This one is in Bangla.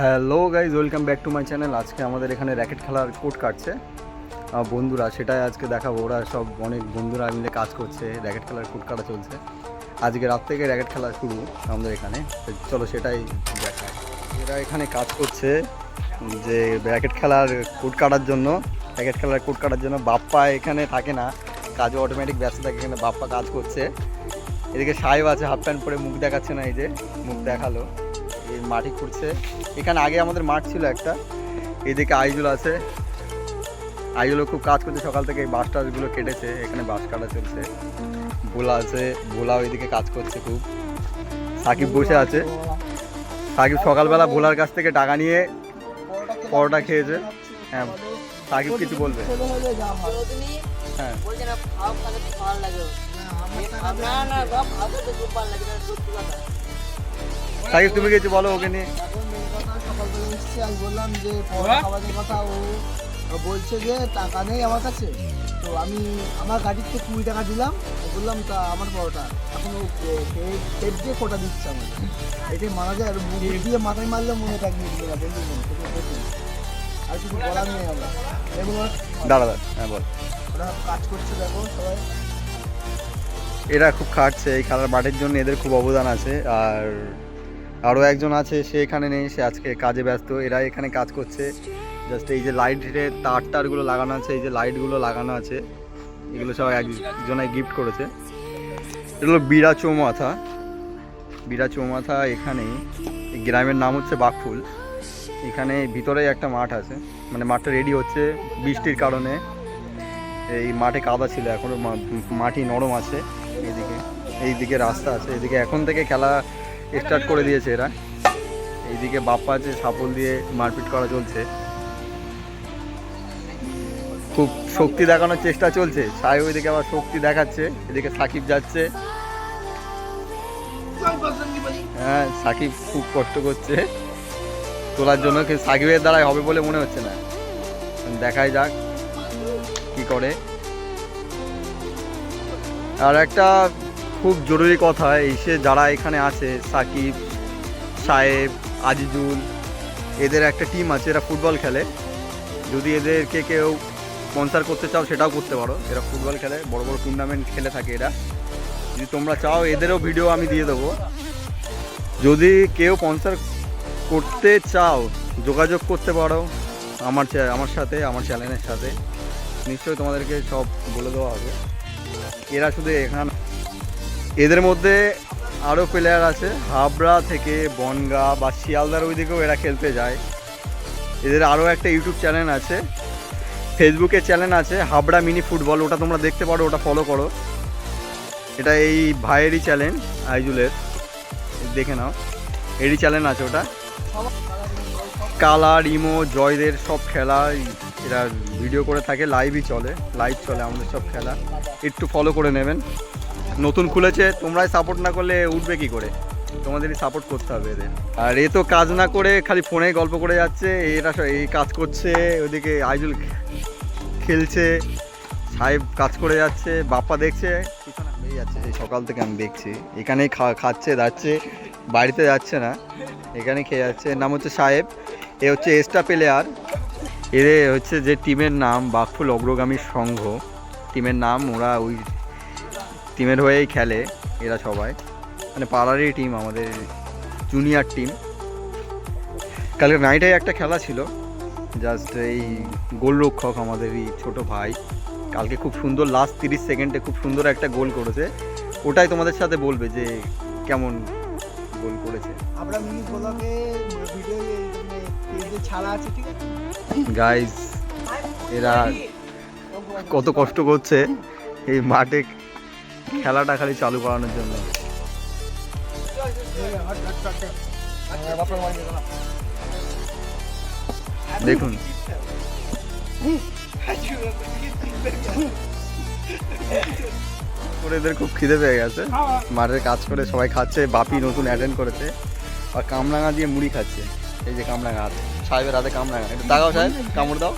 Hello guys, welcome back to my channel. আজকে আমাদের এখানে র্যাকেট খেলার কোর্ট কাটছে। বন্ধুরা, সেটাই আজকে দেখাবো। ওরা সব অনেক বন্ধুরা মিলে কাজ করছে, র্যাকেট খেলার কোর্ট কাটা চলছে। আজকে রাত থেকে র্যাকেট খেলা শুরু আমাদের এখানে। চলো সেটাই দেখায় এরা এখানে কাজ করছে যে র্যাকেট খেলার কোর্ট কাটার জন্য। র্যাকেট খেলার কোর্ট কাটার জন্য বাপ্পা এখানে থাকে না। কাজে অটোমেটিক ব্যস্ত থাকে এখানে বাপ্পা কাজ করছে। এদিকে সাহেব আছে, হাফ প্যান্ট পরে মুখ দেখাচ্ছে না এই যে, মুখ দেখাল। এই মাটি খুঁড়ছে এখানে আগে আমাদের মাঠ ছিল একটা। এদিকে আইজুল আছে। আইজুলও খুব কাজ করছে। সকাল থেকে এই বাঁশ টাসগুলো কেটেছে। এখানে বাঁশ কাটা চলছে। ভোলা আছে। ভোলাও এদিকে কাজ করছে খুব। সাকিব বসে আছে। সাকিব সকালবেলা ভোলার কাছ থেকে টাকা নিয়ে পরোটা খেয়েছে। হ্যাঁ সাকিব কিছু বলবে? হ্যাঁ। না না সাকিব তুমি কিছু বলো ওকে নিয়ে। সকালবেলা এসেছি আমি বললাম যে খাওয়ানোর কথা ও বলছে যে টাকা নেই আমার কাছে। তো আমি আমার গাড়িতে কুড়ি টাকা দিলাম। বললাম তা আমার পরোটা এখন ও পেট দিয়ে কোটা দিচ্ছে আমার এটাই মারা যায় আর মুখ দিয়ে মাথায় মারলে মনে থাকবে না বন্ধু। আর কিছু বলার নেই আমরা। দাঁড়া দাঁড়া হ্যাঁ বল। ওরা কাজ করছে দেখো সবাই। এরা খুব খাটছে এই খেলার মাঠের জন্য এদের খুব অবদান আছে। আর আরও একজন আছে, সে এখানে নেই, সে আজকে কাজে ব্যস্ত। এরা এখানে কাজ করছে। জাস্ট এই যে লাইটের তার টারগুলো লাগানো আছে, এই যে লাইটগুলো লাগানো আছে, এগুলো সব একজনে গিফট করেছে। এগুলো বিড়া চৌমাথা। বিড়া চৌমাথা এখানেই এই গ্রামের নাম হচ্ছে বাকফুল এখানে ভিতরেই একটা মাঠ আছে। মানে মাঠটা রেডি হচ্ছে বৃষ্টির কারণে। এই মাঠে কাদা ছিল, এখনও মা- মাটি নরম আছে। এইদিকে এইদিকে রাস্তা আছে। এদিকে এখন থেকে খেলা স্টার্ট করে দিয়েছে এরা। এইদিকে বাপ্পা আছে সাপল দিয়ে মারপিট করা চলছে। খুব শক্তি দেখানোর চেষ্টা চলছে। সাহেব ওইদিকে আবার শক্তি দেখাচ্ছে, এদিকে সাকিব যাচ্ছে। হ্যাঁ সাকিব খুব কষ্ট করছে। তোলার জন্য সাকিবের দ্বারাই হবে বলে মনে হচ্ছে না। দেখাই যাক কি করে। আর একটা খুব জরুরি কথা এই সে যারা এখানে আছে, সাকিব সাহেব আজিজুল, এদের একটা টিম আছে, এরা ফুটবল খেলে। যদি এদেরকে কেউ স্পন্সার করতে চাও, সেটাও করতে পারো। এরা ফুটবল খেলে, বড় বড় টুর্নামেন্ট খেলে থাকে এরা। যদি তোমরা চাও, এদেরও ভিডিও আমি দিয়ে দেবো। যদি কেউ স্পন্সার করতে চাও, যোগাযোগ করতে পারো আমার আমার সাথে, আমার চ্যানেলের সাথে। নিশ্চয়ই তোমাদেরকে সব বলে দেওয়া হবে। এরা শুধু এখানে এদের মধ্যে আরও প্লেয়ার আছে, হাবড়া থেকে বনগা বা শিয়ালদার ওইদিকেও এরা খেলতে যায়। এদের আরও একটা ইউটিউব চ্যানেল আছে ফেসবুকে চ্যানেল আছে, হাবড়া মিনি ফুটবল ওটা তোমরা দেখতে পারো, ওটা ফলো করো। এটা এই ভাইয়েরই চ্যানেল আইজুলের। দেখে নাও, এরই চ্যানেল আছে ওটা। কালার, ইমো, জয়দের সব খেলা, এরা ভিডিও করে থাকে লাইভই চলে লাইভ চলে আমাদের সব খেলা। একটু ফলো করে নেবেন। নতুন খুলেছে, তোমরাই সাপোর্ট না করলে উঠবে কি করে? তোমাদেরই সাপোর্ট করতে হবে এদের। আর এ তো কাজ না করে খালি ফোনে গল্প করে যাচ্ছে, এরা এই কাজ করছে, ওদিকে আইজুল খেলছে, সাহেব কাজ করে যাচ্ছে, বাপ্পা দেখছে যাচ্ছে এই সকাল থেকে আমি দেখছি। এখানেই খাচ্ছে যাচ্ছে বাড়িতে যাচ্ছে না এখানে খেয়ে যাচ্ছে। নাম হচ্ছে সাহেব, এ হচ্ছে এক্সট্রা প্লেয়ার এদের হচ্ছে যে টিমের নাম বাকফুল অগ্রগামী সংঘ টিমের নাম ওরা ওই টিমের হয়েই খেলে এরা সবাই। মানে পাড়ারই টিম আমাদের জুনিয়র টিম কালকে নাইটে একটা খেলা ছিল। জাস্ট এই গোলরক্ষক আমাদের এই ছোটো ভাই। কালকে খুব সুন্দর লাস্ট তিরিশ সেকেন্ডে খুব সুন্দর একটা গোল করেছে। ওটাই তোমাদের সাথে বলবে যে কেমন গোল করেছে। আমরা মিনি ব্লগে ভিডিও পেজে ছাড়া আছে ঠিক আছে? গাইজ এরা কত কষ্ট করছে। এই মাঠে খেলাটা খালি চালু করানোর জন্য। দেখুন। এদের খুব খিদে পেয়ে গেছে। মাঠের কাজ করে সবাই খাচ্ছে, বাপি নতুন অ্যাটেন্ড করেছে। আর কামরাঙা দিয়ে মুড়ি খাচ্ছে। এই যে কামরাঙা হাতে। সাহেবের হাতে কামরাঙা। একটু তাকাও সাহেব, কামড় দাও।